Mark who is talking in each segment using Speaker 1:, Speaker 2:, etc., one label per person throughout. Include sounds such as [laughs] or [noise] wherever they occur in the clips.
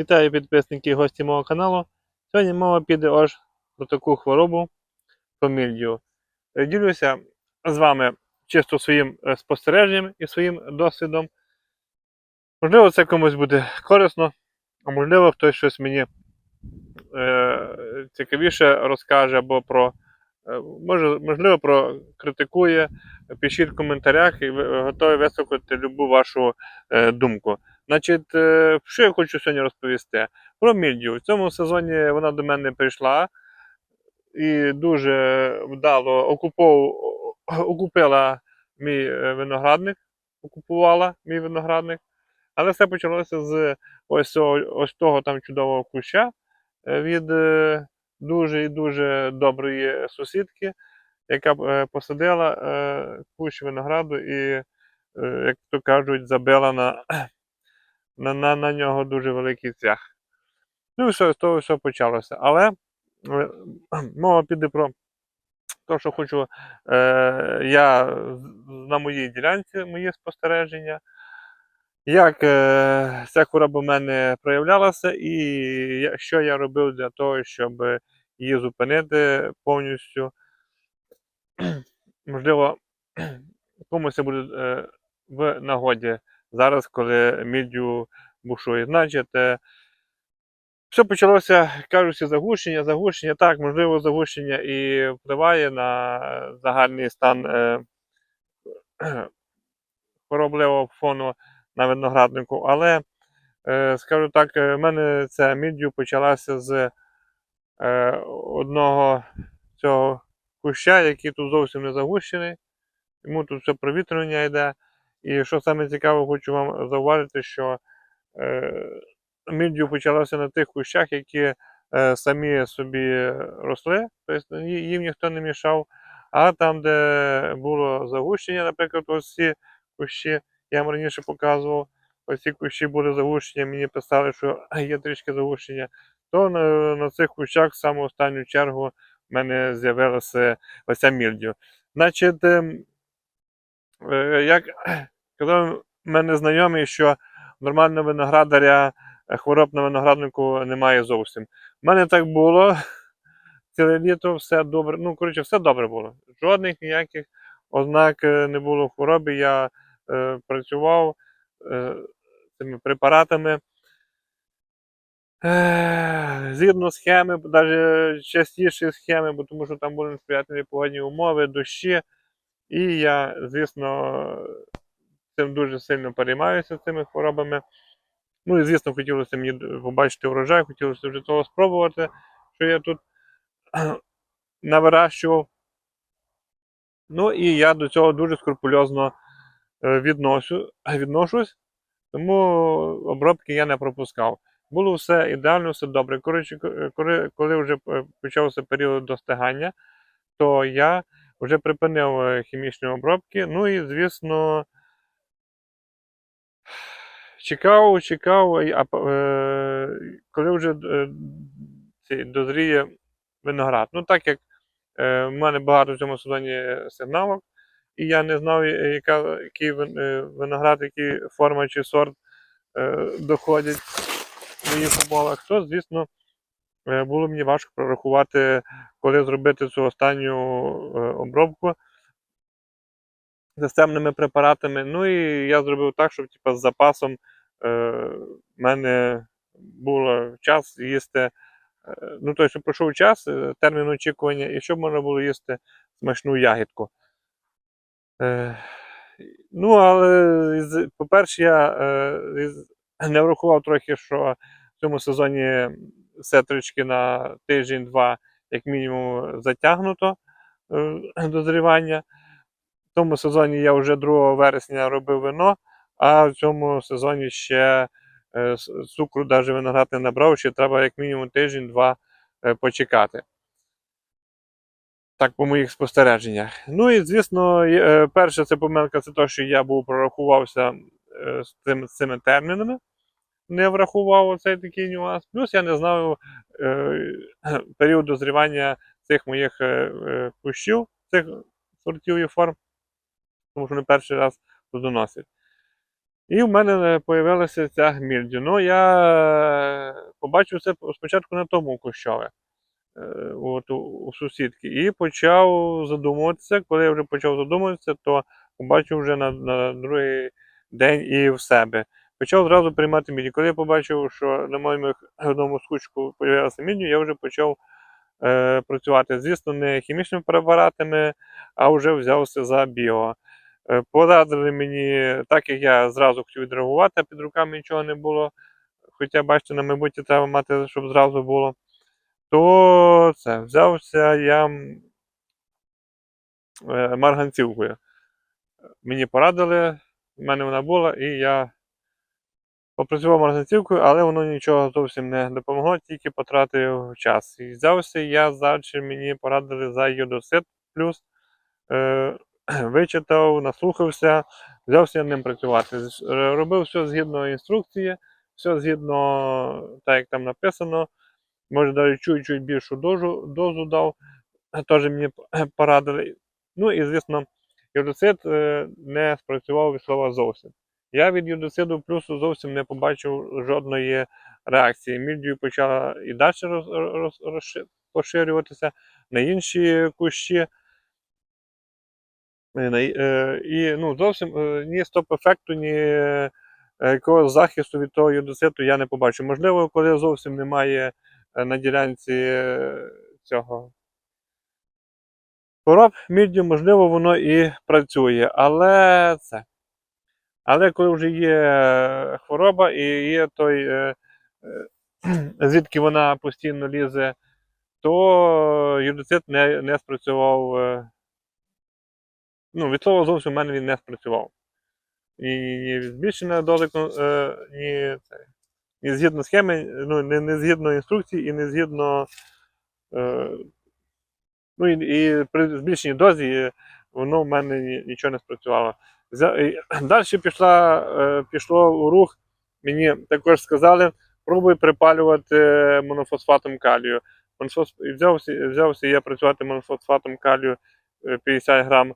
Speaker 1: Вітаю підписники і гості мого каналу. Сьогодні мова піде ось про таку хворобу фамільдію. Ділюся з вами чисто своїм е, спостереженням і своїм досвідом. Можливо, це комусь буде корисно, а можливо, хтось щось мені е, цікавіше розкаже або про. е, Може, можливо, прокритикує, пишіть в коментарях і готові вислухати любу вашу е, думку. Значить, е, що я хочу сьогодні розповісти? Про мільдію. В цьому сезоні вона до мене прийшла і дуже вдало окупов... окупила мій е, виноградник, окупувала мій виноградник. Але все почалося з ось, ось того там чудового куща е, від дуже і дуже доброї сусідки, яка посадила кущ винограду і, як то кажуть, забила на на, на, на нього дуже великий цях. Ну і все, з того все почалося. Але е, [clears throat] мова піде про те, що хочу е, я на моїй ділянці, мої спостереження, як е, ця хвороба в мене проявлялася, і що я робив для того, щоб її зупинити повністю. [clears throat] Можливо, [clears throat] комусь це буде е, в нагоді зараз, коли міддю бушує. Значить, все почалося, кажучи, заглушення, заглушення. Так, можливо, заглушення і впливає на загальний стан е, [clears throat] хворобливого фону на винограднику, але, е, скажу так, е, в мене ця міддю почалася з е, одного цього куща, який тут зовсім не загущений. Йому тут все провітрювання йде. І що саме цікаве, хочу вам зауважити, що е, міддю почалося на тих кущах, які е, самі собі росли, тобто їм ніхто не мішав. А там, де було загущення, наприклад, ось ці кущі, я вам раніше показував, ось ці кущі були загущення, мені писали, що є трішки загущення, то на, на цих кущах в саму останню чергу в мене з'явилася оця мільдю. Значить, ем, е, як казав мене знайомий, що нормального виноградаря е, хвороб на винограднику немає зовсім. У мене так було [laughs] ціле літо, все добре. Ну, коротше, все добре було. Жодних ніяких ознак е, не було хвороби. Я е, працював е, цими препаратами. Е, Згідно схеми, навіть частіші схеми, бо тому що там були несприятливі погодні умови, дощі. І я, звісно, цим дуже сильно переймаюся цими хворобами. Ну і звісно, хотілося мені побачити врожай, хотілося вже того спробувати, що я тут [clears throat] навирощував. Ну і я до цього дуже скрупульозно е, відношу, відношусь, тому обробки я не пропускав. Було все ідеально, все добре. Коротше, коли, коли вже е, почався період достигання, то я вже припинив е, хімічні обробки. Ну і, звісно, чекав, чекав, а е, коли вже е, дозріє виноград. Ну, так як е, в мене багато в цьому сезоні сигналок, і я не знав, яка, який е, виноград, який форма чи сорт е, доходять в моїх умовах, то, звісно, е, було мені важко прорахувати, коли зробити цю останню е, обробку системними препаратами. Ну і я зробив так, щоб типу, з запасом е, в мене було час їсти. е, Ну, тобто, щоб пройшов час, е, термін очікування, і щоб можна було їсти смачну ягідку. Е, ну, але, по-перше, я е, не врахував трохи, що в цьому сезоні все трішки на тиждень-два, як мінімум, затягнуто е, дозрівання. Тому сезоні я вже 2 вересня робив вино, а в цьому сезоні ще е, цукру навіть виноград не набрав, ще треба як мінімум тиждень-два е, почекати. Так, по моїх спостереженнях. Ну і звісно, е, перша це помилка, це те, що я був прорахувався з, цим, з цими термінами. Не врахував оцей такий нюанс. Плюс я не знав е, [clears throat] період дозрівання цих моїх е, кущів, цих сортів і форм, тому що вони перший раз плодоносять. І в мене з'явилася ця мільдю. Ну, я е, побачив це спочатку на тому кущові, е, от у сусідки, і почав задумуватися. Коли я вже почав задумуватися, то побачив вже на, на другий день і в себе. Почав одразу приймати мідію. Коли я побачив, що на моєму одному скучку з'явилася мідію, я вже почав е, працювати. Звісно, не хімічними препаратами, а вже взявся за біо. Е, Порадили мені, так як я зразу хотів відреагувати, а під руками нічого не було. Хоча, бачите, на майбутнє треба мати, щоб зразу було. То це взявся я е, марганцівкою. Мені порадили, в мене вона була, і я попрацював марганцівкою, але воно нічого зовсім не допомогло, тільки потратив час. І взявся я далі, мені порадили за йодосит плюс. [clears throat] Вичитав, наслухався, взявся ним працювати. Е, Робив все згідно інструкції, все згідно, так як там написано. Може, навіть чуть-чуть більшу дозу, дозу дав, [clears throat] теж мені [clears throat] порадили. Ну і, звісно, юдоцид е, не спрацював від слова зовсім. Я від юдоциду плюсу зовсім не побачив жодної реакції. Мільдію почала і далі роз, на інші кущі. Е, е, І ну, зовсім е, ні стоп-ефекту, ні якогось захисту від того юдоциту я не побачу. Можливо, коли зовсім немає на ділянці цього хвороб міддю, можливо, воно і працює. Але це. Але коли вже є хвороба і є той, [clears throat] звідки вона постійно лізе, то юдоцит не, не спрацював. Ну, від слова зовсім в мене він не спрацював. І ні збільшена доза, кон- е, ні, це, ні згідно схеми, ну, не, не згідно інструкції і не згідно. Е, ну і, і при збільшенні дозі е, воно в мене ні- нічого не спрацювало. Далі пішла, е, пішло у рух, мені також сказали, пробуй припалювати монофосфатом калію. Монофос- Взявся, взявся я працювати монофосфатом калію е, 50 грам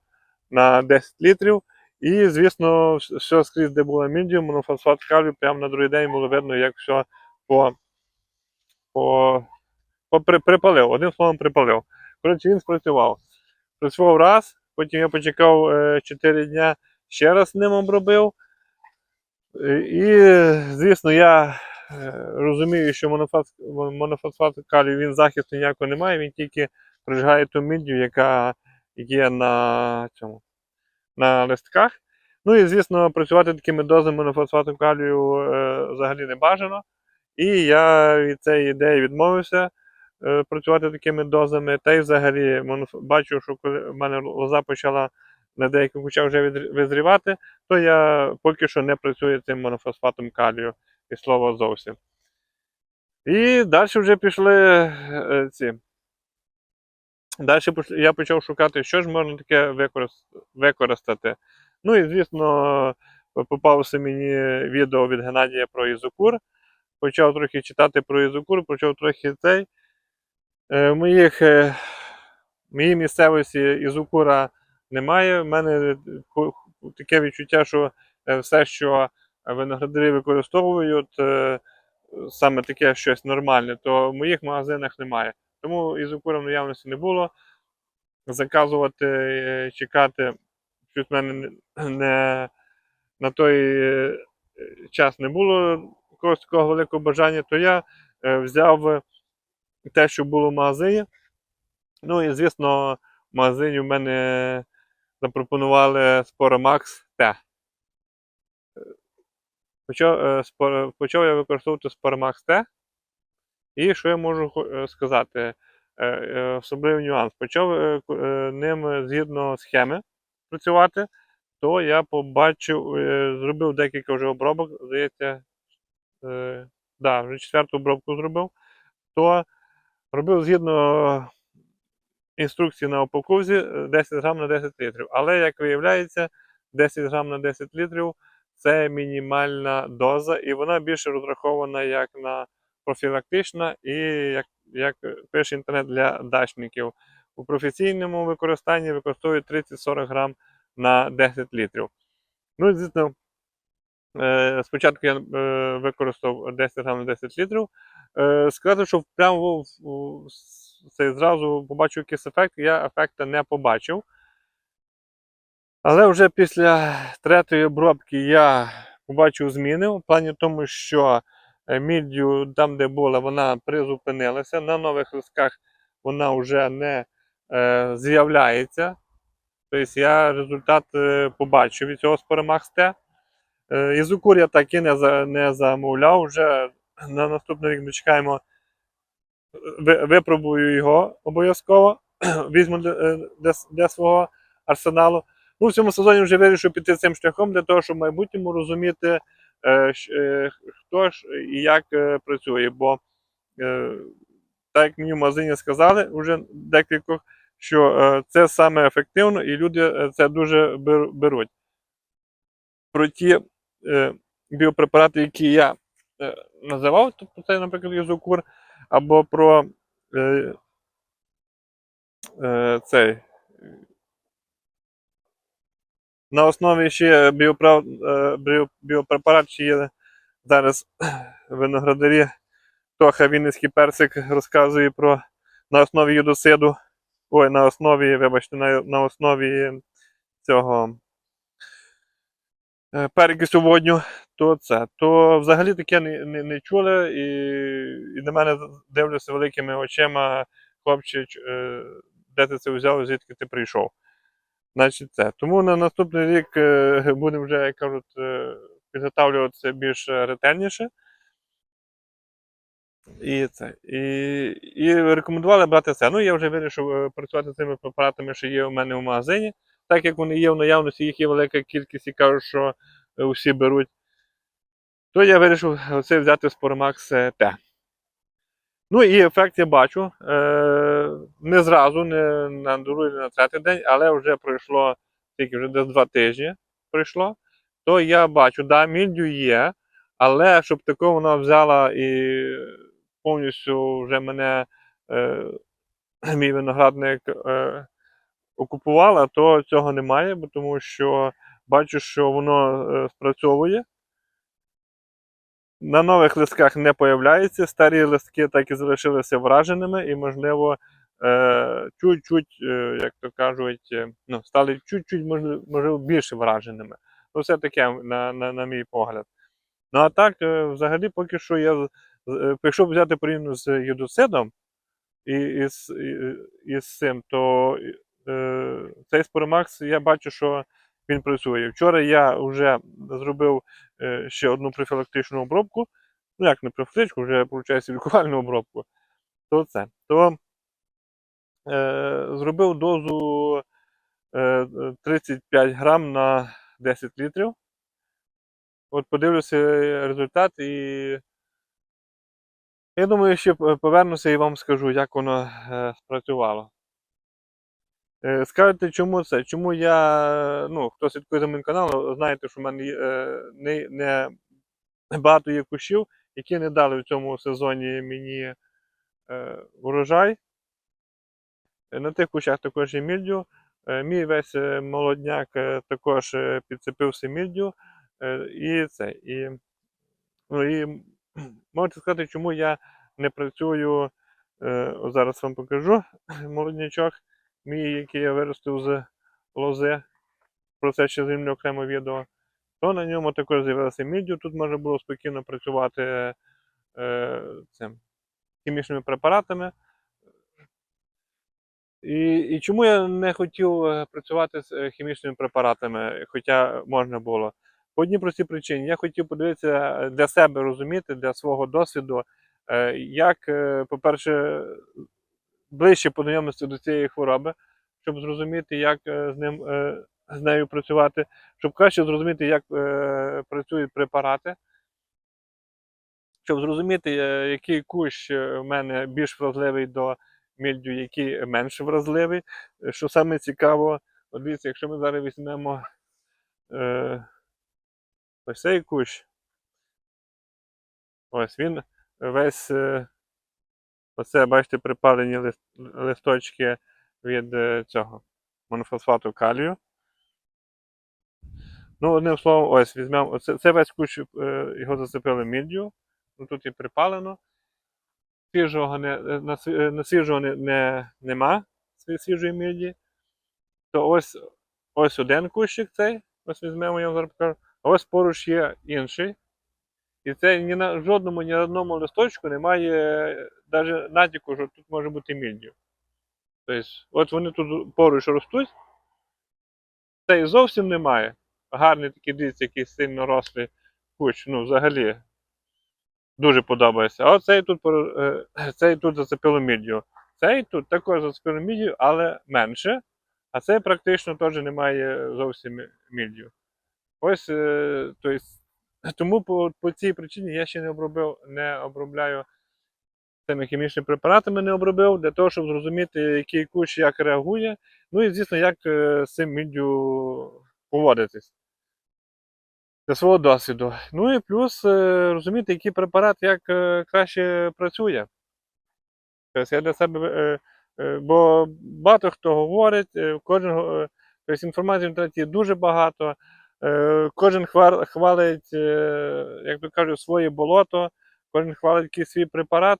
Speaker 1: на 10 літрів. І, звісно, все скрізь, де була мідія, монофосфат калію, прямо на другий день було видно, як все по, по, по при- припалив. Одним словом, припалив. Коротше, він спрацював. Працював раз, потім я почекав е, 4 дня, ще раз ним обробив. Е, І, звісно, я е, розумію, що монофос, монофосфат калію він захисту ніякого не має, він тільки прижигає ту міддю, яка є на цьому на листках. Ну і, звісно, працювати такими дозами монофосфату калію е, взагалі не бажано. І я від цієї ідеї відмовився е, працювати такими дозами. Та й взагалі бачу, що коли в мене лоза почала на деяких кучах вже визрівати, то я поки що не працюю цим монофосфатом калію і слова зовсім. І далі вже пішли е, ці. Далі я почав шукати, що ж можна таке використати. Ну і, звісно, попався мені відео від Геннадія про ізокур. Почав трохи читати про ізокур, почав трохи цей. Е, В моїх, е, в моїй місцевості ізокура немає. У мене таке відчуття, що е, все, що виноградарі використовують, саме таке щось нормальне, то в моїх магазинах немає. Тому ізокура в наявності не було. Заказувати, е, чекати, щось в мене не- на той е, час не було якогось такого великого бажання, то я е, взяв те, що було в магазині. Ну і, звісно, в магазині в мене запропонували Sporomax T. Почав, почав я використовувати Sporomax T. І що я можу е, сказати? Е, е, Особливий нюанс. Почав ним згідно схеми працювати, то я побачив, зробив декілька вже обробок, здається, да, вже четверту обробку зробив, то робив згідно інструкції на упаковці е, 10 грам на 10 літрів. Але, як виявляється, 10 грам на 10 літрів це мінімальна доза, і вона більше розрахована як на профілактична і як, як пише інтернет для дачників. У професійному використанні використовують 30-40 грам на 10 літрів. Ну, звісно, Е, Спочатку я е, використав 10 грам на 10 літрів. Е, Сказати, що прямо цей зразу побачив якийсь ефект, я ефекту не побачив. Але вже після третьої обробки я побачив зміни в плані тому, що міддю там, де була, вона призупинилася. На нових листках вона вже не е, з'являється. Тобто я результат е, побачив від цього Споремакс Т. Е, Ізукур я так і не, не замовляв. Вже на наступний рік ми чекаємо. Випробую його обов'язково. [clears throat] Візьму для, е, для, свого арсеналу. Ну, в цьому сезоні вже вирішив піти цим шляхом для того, щоб в майбутньому розуміти, хто ж і як е, працює. Бо, е, так як мені в магазині сказали, вже декількох, що е, це саме ефективно, і люди е, це дуже беруть. Про ті е, біопрепарати, які я е, називав, тобто це, наприклад, Ізокур, або про е, е, цей. На основі ще біоправ, е, біо- біопрепарат, ще є зараз [clears throat] виноградарі. Тоха Вінницький персик розказує про на основі юдосиду. Ой, на основі, вибачте, на, на основі цього е, перекису водню, то це. То взагалі таке не, не, не чули, і, і на мене дивляться великими очима, хлопче, е, де ти це взяв, звідки ти прийшов. Значить, це. Тому на наступний рік е, [laughs] будемо вже, як кажуть, е, підготовлюватися більш ретельніше. І це. І, і рекомендували брати це. Ну, я вже вирішив е, працювати з цими препаратами, що є у мене в магазині. Так як вони є в наявності, їх є велика кількість і кажуть, що усі беруть. То я вирішив оце взяти Спормакс Т. Ну і ефект я бачу. Е, не зразу, не на другий, не на третій день, але вже пройшло тільки вже десь два тижні пройшло. То я бачу, да, мільдю є, але щоб такого вона взяла і повністю вже мене е, [clears throat] мій виноградник е, окупувала, то цього немає, тому що бачу, що воно е, спрацьовує. На нових листках не появляється, старі листки так і залишилися враженими, і, можливо, е, чуть-чуть, е, як то кажуть, е, ну, стали чуть-чуть, можливо, більше враженими. Ну, все таке, на, на, на мій погляд. Ну а так, взагалі, поки що я, якщо взяти порівняно з юдоцидом і, і, з- і, з цим, то е, цей Споремакс, я бачу, що він працює. Вчора я вже зробив ще одну профілактичну обробку. Ну, як не профілактичну, вже виходить лікувальну обробку. То це. То е, зробив дозу е, 35 грам на 10 літрів. От подивлюся результат і я думаю, ще повернуся і вам скажу, як воно е, спрацювало. Е, Скажете, чому це? Чому я, ну, хто слідкує за моїм каналом, знаєте, що в мене є, е, не, не багато є кущів, які не дали в цьому сезоні мені е, урожай. Е, На тих кущах також є мільдю. Е, Мій весь молодняк також підцепився мільдю. І це. І, ну, і можете сказати, чому я не працюю. Зараз вам покажу молоднячок, мій, який я виростив з лози. Про це ще знімлю окремо відео. То на ньому також з'явилося міддю. Тут можна було спокійно працювати е, цим хімічними препаратами. І, і чому я не хотів е, працювати з е, хімічними препаратами, хоча можна було? По одній простій причині. Я хотів подивитися е, для себе розуміти, для свого досвіду, е, як, е, по-перше, ближче познайомитися до цієї хвороби, щоб зрозуміти, як е, з ним е, з нею працювати, щоб краще зрозуміти, як е, працюють препарати, щоб зрозуміти, який кущ в мене більш вразливий до мільдю, який менш вразливий. Що саме цікаво, дивіться, якщо ми зараз візьмемо ось цей кущ, ось він весь, оце, бачите, припалені лист, листочки від е, цього монофосфату калію. Ну, одним словом, ось візьмемо. Це, це весь кущ е, його зацепили міддю. Ну, тут і припалено. Свіжого не, е, на, на свіжого не, не, нема свіжої міді. То ось, ось один кущик цей. Ось візьмемо, я вам зараз покажу. А ось поруч є інший. І це ні на жодному, ні на одному листочку немає навіть натяку, що тут може бути міддю. Тобто, от вони тут поруч ростуть. Це і зовсім немає. Гарний такий, дивіться, який сильно рослий кущ. Ну, взагалі. Дуже подобається. А оцей тут, е, цей тут зацепило міддю. Цей тут також зацепило міддю, але менше. А цей практично теж немає зовсім міддю. Ось, е, то есть, тому по, по цій причині я ще не обробив, не обробляю цими хімічними препаратами, не обробив, для того, щоб зрозуміти, який кущ як реагує. Ну і звісно, як е, з цим міддю поводитись для свого досвіду. Ну і плюс е, розуміти, який препарат як е, краще працює. Тобто я для себе, бо багато хто говорить, кожен тобто інформації в інтернеті дуже багато. Е, Кожен хвалить, е, як то кажуть, своє болото, кожен хвалить свій препарат.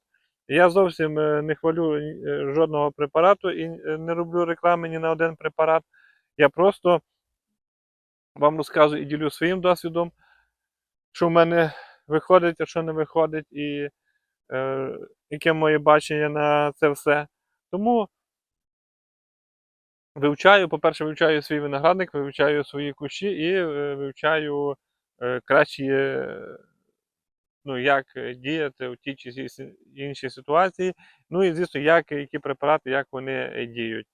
Speaker 1: Я зовсім е, не хвалю жодного препарату і не роблю реклами ні на один препарат. Я просто вам розказую і ділю своїм досвідом, що в мене виходить, а що не виходить, і е, яке моє бачення на це все. Тому вивчаю, по-перше, вивчаю свій виноградник, вивчаю свої кущі і е, вивчаю е, кращі, е, ну, як діяти у тій чи іншій ситуації. Ну і звісно, як, які препарати, як вони діють.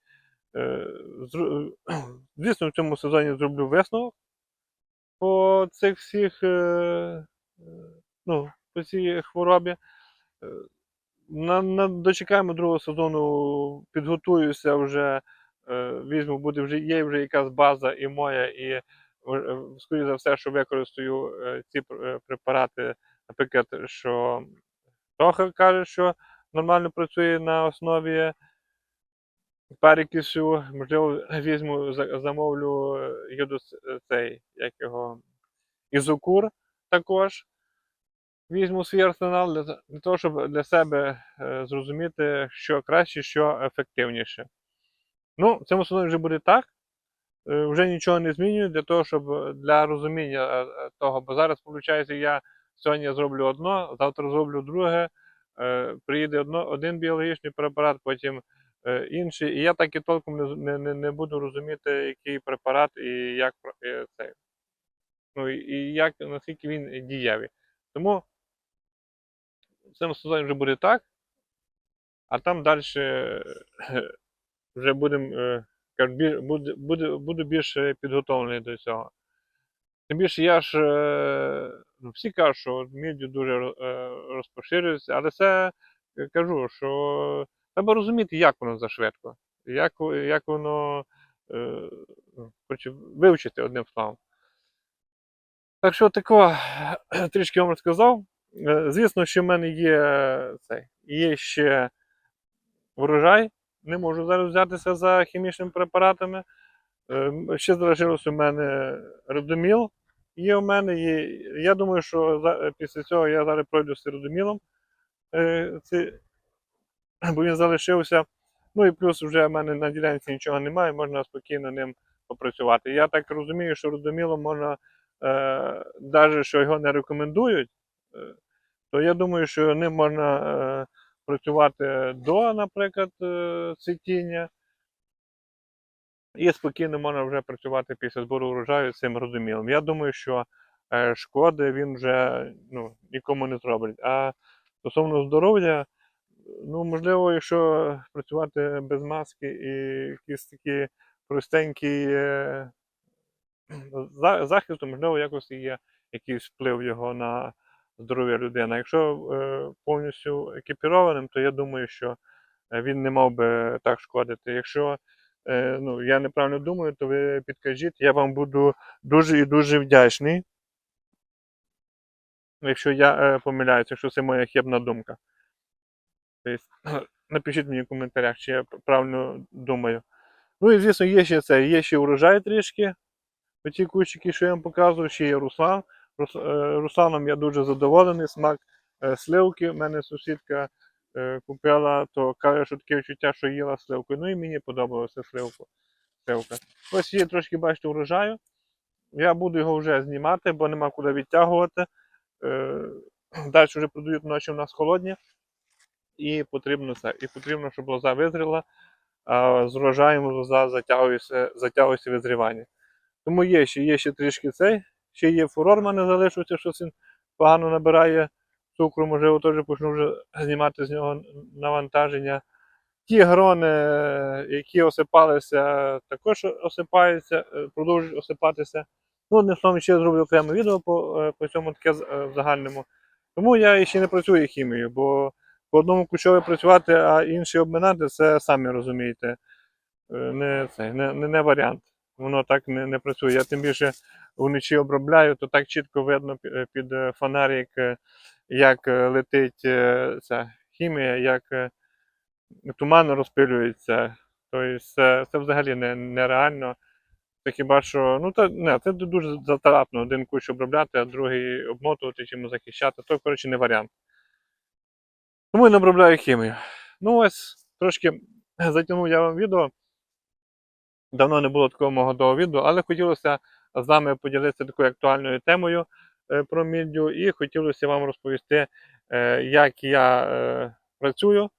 Speaker 1: [clears throat] Звісно, в цьому сезоні зроблю висновок по цих всіх, ну, по цій хворобі. На, на, дочекаємо другого сезону, підготуюся вже, візьму, буде вже, є вже якась база і моя, і, е, скоріше за все, що використаю е, ці е, препарати, наприклад, що Тоха каже, що нормально працює на основі перекису, можливо, візьму, замовлю е, е, цей, як його, ізокур також. Візьму свій арсенал для, того, щоб для себе е, зрозуміти, що краще, що ефективніше. Ну, в цьому вже буде так. Е, вже нічого не змінюю для того, щоб е, для розуміння е, того, бо зараз, виходить, я сьогодні зроблю одно, завтра зроблю друге, приїде одно, один біологічний препарат, потім інший. І я так і толком не, не, не, буду розуміти, який препарат і як про- е. Ну, і як, наскільки він дієвий. Тому в цьому сезоні вже буде так, а там далі вже будемо, е, буде, буду більш підготовлений до цього. Тим більше я ж е, ну, всі кажуть, що міддю дуже е, розпоширюється, але це кажу, що треба розуміти, як воно зашвидко, як, як воно ну, вивчити одним словом. Так що тако [clears throat] трішки вам розказав. Звісно, що в мене є цей, є ще врожай. Не можу зараз взятися за хімічними препаратами. Е, Ще залишилось у мене родоміл. Є у мене. Є, я думаю, що е, після цього я зараз пройду з родомілом. Е, [clears throat] бо він залишився. Ну і плюс вже в мене на ділянці нічого немає, можна спокійно ним попрацювати. Я так розумію, що родомілом можна, е, навіть що його не рекомендують, е, то я думаю, що ним можна е, працювати до, наприклад, е, цвітіння. І спокійно можна вже працювати після збору урожаю цим розумілом. Я думаю, що е, шкоди він вже ну, нікому не зробить. А стосовно здоров'я, ну, можливо, якщо працювати без маски і якісь такі простенькі е, за- захист, то можливо якось є якийсь вплив його на здоров'я людини. Якщо е, повністю екіпірованим, то я думаю, що е, він не мав би так шкодити. Якщо е, ну, я неправильно думаю, то ви підкажіть, я вам буду дуже і дуже вдячний. Якщо я помиляюся, якщо це моя хибна думка. Тобто, [clears throat] напишіть мені в коментарях, чи я правильно думаю. Ну і звісно, є ще це, є ще урожай трішки. Оті кущики, що я вам показував, ще є Руслан. Рус, е, Русланом я дуже задоволений. Смак е, сливки. У мене сусідка е, купила, то каже, що таке відчуття, що їла сливку. Ну і мені подобалося сливку. сливка. Ось є трошки, бачите, урожаю. Я буду його вже знімати, бо нема куди відтягувати. [clears throat] Далі вже продають ночі у нас холодні. І потрібно це. І потрібно, щоб лоза визріла, а з урожаєм лоза затягується, затягується визрівання. Тому є ще, є ще трішки цей, ще є фурор в мене залишився, що він погано набирає цукру, можливо, теж почну вже знімати з нього навантаження. Ті грони, які осипалися, також осипаються, е, продовжують осипатися. Ну, одним словом, ще зроблю окреме відео по, е, по цьому таке е, в загальному. Тому я ще не працюю хімією, бо по одному кущові працювати, а інші обминати, це самі розумієте. Не, це, не, не, не варіант. Воно так не, не працює. Я тим більше вночі обробляю, то так чітко видно е, під е, фонарик, е, як летить ця хімія, як туман розпилюється. Тобто це, це взагалі не, нереально. Це хіба що, ну це, не, це дуже затратно один кущ обробляти, а другий обмотувати чим захищати. То, коротше, не варіант. Тому я не обробляю хімію. Ну ось, трошки затягнув я вам відео. Давно не було такого мого відео, але хотілося з вами поділитися такою актуальною темою е, про міддю, і хотілося вам розповісти, е, як я е, працюю,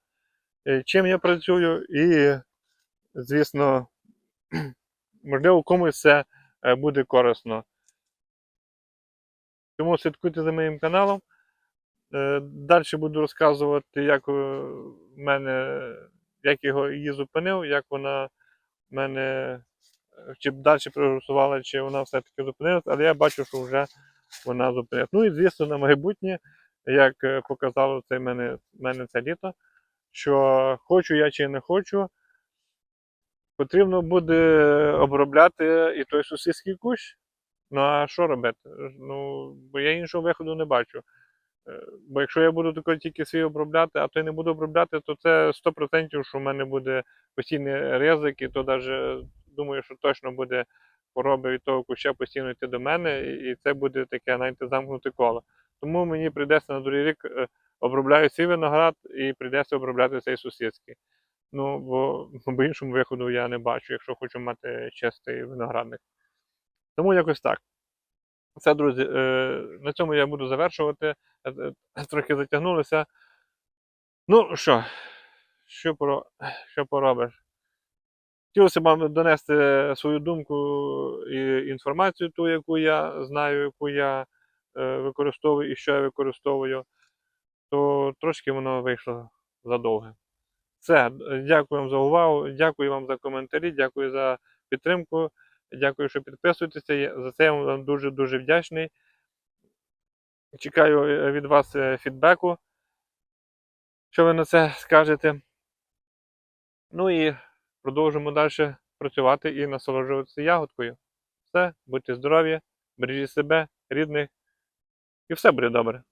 Speaker 1: чим я працюю, і, звісно, [clears throat] можливо, комусь це буде корисно. Тому слідкуйте за моїм каналом. Далі буду розказувати, як в мене, як його її зупинив, як вона мене е, чи далі прогресувала, чи вона все-таки зупинилась, але я бачу, що вже вона зупинилась. Ну і звісно, на майбутнє, як е, показало це мене, мене це літо, що хочу я чи не хочу, потрібно буде обробляти і той сусідський кущ. Ну а що робити? Ну, бо я іншого виходу не бачу. Е, Бо якщо я буду тако тільки свій обробляти, а той не буду обробляти, то це 100%, що в мене буде постійний ризик, і то навіть думаю, що точно буде хвороби від того куща постійно йти до мене, і це буде таке навіть замкнуте коло. Тому мені прийдеться на другий рік е, обробляю свій виноград і прийдеться обробляти цей сусідський. Ну, бо, бо іншому виходу я не бачу, якщо хочу мати чистий виноградник. Тому якось так. Все, друзі, е, на цьому я буду завершувати. Е, е, Трохи затягнулося. Ну що, що, поро... що поробиш? Хотілося б вам донести свою думку і інформацію, ту, яку я знаю, яку я використовую і що я використовую, то трошки воно вийшло задовге. Все, дякую вам за увагу, дякую вам за коментарі, дякую за підтримку. Дякую, що підписуєтеся. За це я вам дуже-дуже вдячний. Чекаю е, від вас е, фідбеку, що ви на це скажете. Ну і продовжимо далі працювати і насолоджуватися ягодкою. Все, будьте здорові, бережіть себе, рідних, і все буде добре.